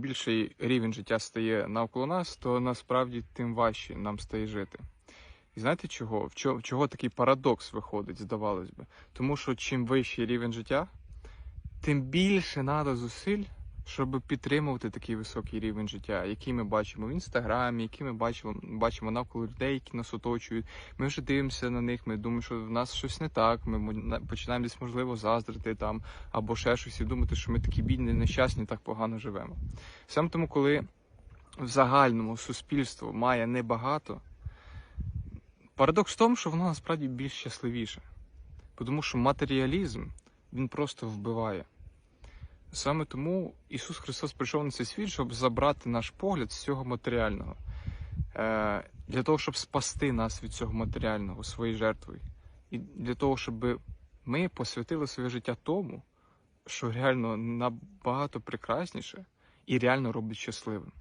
більший рівень життя стає навколо нас, то насправді тим важче нам стає жити. І знаєте чого? В чого, такий парадокс виходить, здавалось би? Тому що чим вищий рівень життя, тим більше треба зусиль, щоб підтримувати такий високий рівень життя, який ми бачимо в інстаграмі, який ми бачимо, бачимо навколо людей, які нас оточують. Ми вже дивимося на них, ми думаємо, що в нас щось не так. Ми мо- на- починаємо десь можливо заздрити там або ще щось і думати, що ми такі бідні, нещасні, так погано живемо. Саме тому, коли в загальному суспільство має небагато, парадокс в тому, що воно насправді більш щасливіше. Тому що матеріалізм він просто вбиває. Саме тому Ісус Христос прийшов на цей світ, щоб забрати наш погляд з цього матеріального, е, для того, щоб спасти нас від цього матеріального своєю жертвою. І для того, щоб ми посвятили своє життя тому, що реально набагато прекрасніше і реально робить щасливим.